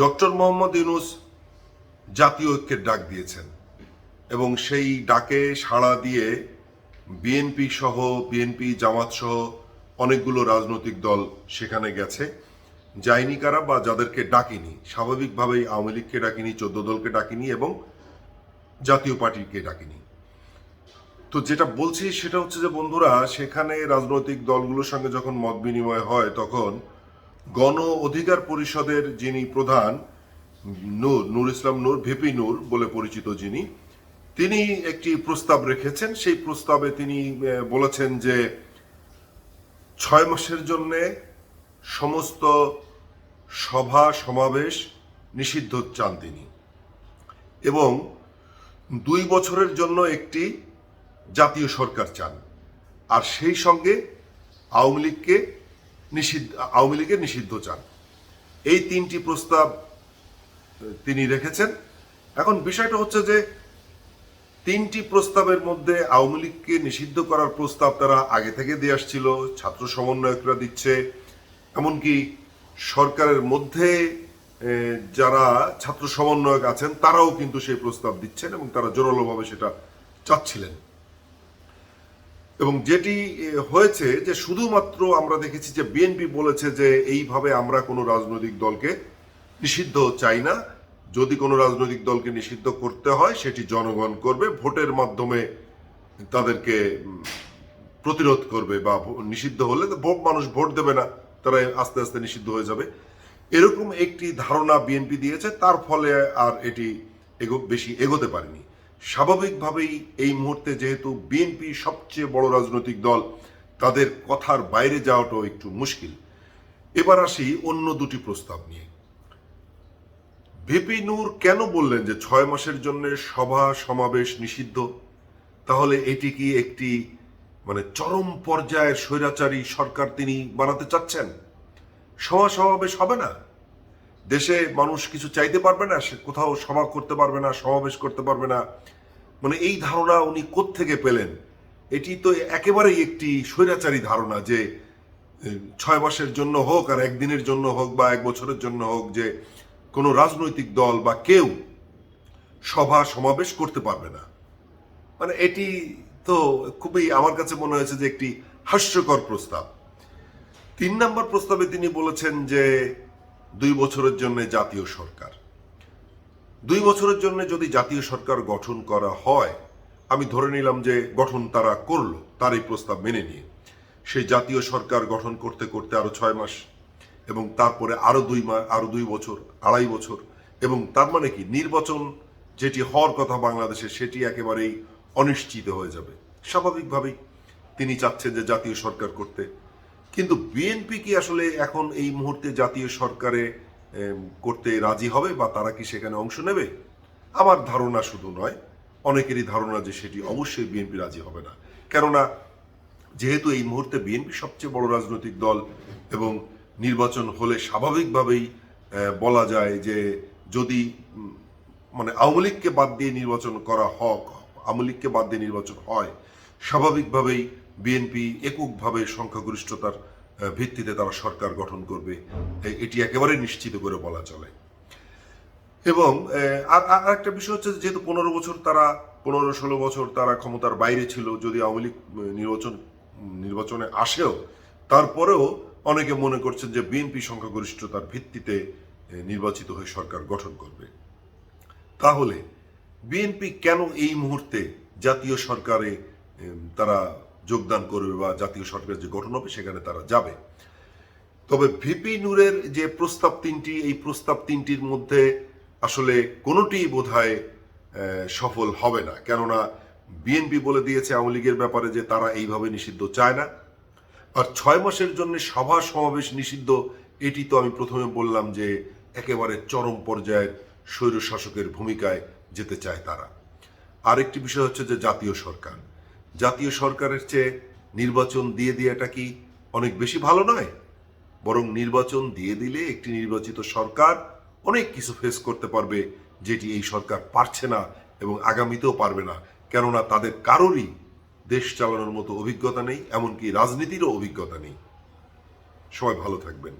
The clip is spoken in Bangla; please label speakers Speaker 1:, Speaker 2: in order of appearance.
Speaker 1: ডক্টর মোহাম্মদ ইউনুস জাতীয় ঐক্যের ডাক দিয়েছেন এবং সেই ডাকে সাড়া দিয়ে বিএনপি সহ, বিএনপি জামাত সহ অনেকগুলো রাজনৈতিক দল সেখানে গেছে। যায়নি কারা বা যাদেরকে ডাকিনি? স্বাভাবিকভাবেই আওয়ামী লীগকে ডাকিনি, চোদ্দ দলকে ডাকিনি এবং জাতীয় পার্টিকে ডাকিনি। তো যেটা বলছি সেটা হচ্ছে যে বন্ধুরা, সেখানে রাজনৈতিক দলগুলোর সঙ্গে যখন মত বিনিময় হয় তখন গণ অধিকার পরিষদের যিনি প্রধান, নূর নূর ইসলাম নূর, ভিপি নূর বলে পরিচিত যিনি, তিনি একটি প্রস্তাব রেখেছেন। সেই প্রস্তাবে তিনি বলেছেন যে ছয় মাসের জন্য সমস্ত সভা, সমাবেশ নিষিদ্ধ চান তিনি। এবং দুই বছরের জন্য একটি জাতীয় সরকার চান। আর সেই সঙ্গে আওয়ামী লীগকে নিষিদ্ধ, আওয়ামী লীগের নিষিদ্ধ চান। এই তিনটি প্রস্তাব তিনি রেখেছেন। এখন বিষয়টা হচ্ছে যে, তিনটি প্রস্তাবের মধ্যে আওয়ামী লীগকে নিষিদ্ধ করার প্রস্তাব তারা আগে থেকে দিয়ে আসছিল, ছাত্র সমন্বয়করা দিচ্ছে, এমনকি সরকারের মধ্যে যারা ছাত্র সমন্বয়ক আছেন, তারাও কিন্তু সেই প্রস্তাব দিচ্ছেন এবং তারা জোরালোভাবে সেটা চাচ্ছিলেন। এবং যেটি হয়েছে যে শুধুমাত্র আমরা দেখেছি যে বিএনপি বলেছে যে এইভাবে আমরা কোনো রাজনৈতিক দলকে নিষিদ্ধ চাই না। যদি কোনো রাজনৈতিক দলকে নিষিদ্ধ করতে হয়, সেটি জনগণ করবে, ভোটের মাধ্যমে তাদেরকে প্রতিরোধ করবে বা নিষিদ্ধ হলে তো ভোট, মানুষ ভোট দেবে না, তারা আস্তে আস্তে নিষিদ্ধ হয়ে যাবে। এরকম একটি ধারণা বিএনপি দিয়েছে, তার ফলে আর এটি বেশি এগোতে পারেনি। স্বাভাবিকভাবেই এই মুহূর্তে যেহেতু বিএনপি সবচেয়ে বড় রাজনৈতিক দল, তাদের কথার বাইরে যাওয়াটাও একটু মুশকিল। এবার আসি অন্য দুটি প্রস্তাব নিয়ে। ভিপি নূর কেন বললেন যে ছয় মাসের জন্য সভা সমাবেশ নিষিদ্ধ? তাহলে এটি কি একটি মানে চরম পর্যায়ের স্বৈরাচারী সরকার তিনি বানাতে চাচ্ছেন? সভা সমাবেশ হবে না? দেশে মানুষ কিছু চাইতে পারবে না, সে কোথাও সভা করতে পারবে না, সমাবেশ করতে পারবে না। মানে এই ধারণা উনি কোত্থেকে পেলেন? এটি তো একেবারেই একটি স্বৈরাচারী ধারণা যে ছয় মাসের জন্য হোক আর একদিনের জন্য হোক বা এক বছরের জন্য হোক যে, কোনো রাজনৈতিক দল বা কেউ সভা, সমাবেশ করতে পারবে না। মানে এটি তো খুবই আমার কাছে মনে হয়েছে যে একটি হাস্যকর প্রস্তাব। তিন নম্বর প্রস্তাবে তিনি বলেছেন যে দুই বছরের জন্য জাতীয় সরকার। দুই বছরের জন্য যদি জাতীয় সরকার গঠন করা হয়, আমি ধরে নিলাম যে গঠন তারা করল তার এই প্রস্তাব মেনে নিয়ে। সেই জাতীয় সরকার গঠন করতে করতে আরও ছয় মাস, এবং তারপরে আরও দুই মাস আরও দুই বছর, আড়াই বছর, এবং তার মানে কি? নির্বাচন যেটি হওয়ার কথা বাংলাদেশে, সেটি একেবারেই অনিশ্চিত হয়ে যাবে। স্বাভাবিকভাবেই তিনি চাচ্ছেন যে জাতীয় সরকার করতে কিন্তু বিএনপি কি আসলে এখন এই মুহূর্তে জাতীয় সরকারে করতে রাজি হবে বা তারা কি সেখানে অংশ নেবে? আমার ধারণা শুধু নয়, অনেকেরই ধারণা যে সেটি অবশ্যই বিএনপি রাজি হবে না। কেননা, যেহেতু এই মুহূর্তে বিএনপি সবচেয়ে বড় রাজনৈতিক দল এবং নির্বাচন হলে স্বাভাবিকভাবেই বলা যায় যে যদি মানে আওয়ামী লীগকে বাদ দিয়ে নির্বাচন করা হক, আওয়ামী লীগকে বাদ দিয়ে নির্বাচন হয়, স্বাভাবিকভাবেই বিএনপি এককভাবে সংখ্যাগরিষ্ঠতার ভিত্তিতে তারা সরকার গঠন করবে এটি একেবারে নিশ্চিত করে বলা চলে। এবং আর আর একটা বিষয় হচ্ছে যেহেতু পনেরো বছর তারা, পনেরো ষোলো বছর তারা ক্ষমতার বাইরে ছিল, যদি আওয়ামী লীগ নির্বাচন, নির্বাচনে আসেও, তারপরেও অনেকে মনে করছেন যে বিএনপি সংখ্যাগরিষ্ঠতার ভিত্তিতে নির্বাচিত হয়ে সরকার গঠন করবে। তাহলে বিএনপি কেন এই মুহূর্তে জাতীয় সরকারে তারা যোগদান করবে বা জাতীয় সরকারের যে গঠন হবে সেখানে তারা যাবে। তবে ভিপি নূরের যে প্রস্তাব তিনটি এই প্রস্তাব তিনটির মধ্যে আসলে কোনোটি আহ, সফল হবে না। কেননা বিএনপি বলে দিয়েছে আওয়ামী লীগের ব্যাপারে যে তারা এইভাবে নিষিদ্ধ চায় না। আর ছয় মাসের জন্য সভা সমাবেশ নিষিদ্ধ এটি তো আমি প্রথমে বললাম যে একেবারে চরম পর্যায়ের স্বৈর শাসকের ভূমিকায় যেতে চায় তারা। আরেকটি বিষয় হচ্ছে যে জাতীয় সরকার। জাতীয় সরকারের চেয়ে নির্বাচন দিয়ে দেওয়াটা কি অনেক বেশি ভালো নয়? বরং নির্বাচন দিয়ে দিলে একটি নির্বাচিত সরকার অনেক কিছু ফেস করতে পারবে যেটি এই সরকার পারছে না এবং আগামীতেও পারবে না। কেননা তাদের কারোরই দেশ চালানোর মতো অভিজ্ঞতা নেই, এমনকি রাজনীতিরও অভিজ্ঞতা নেই। সবাই ভালো থাকবেন।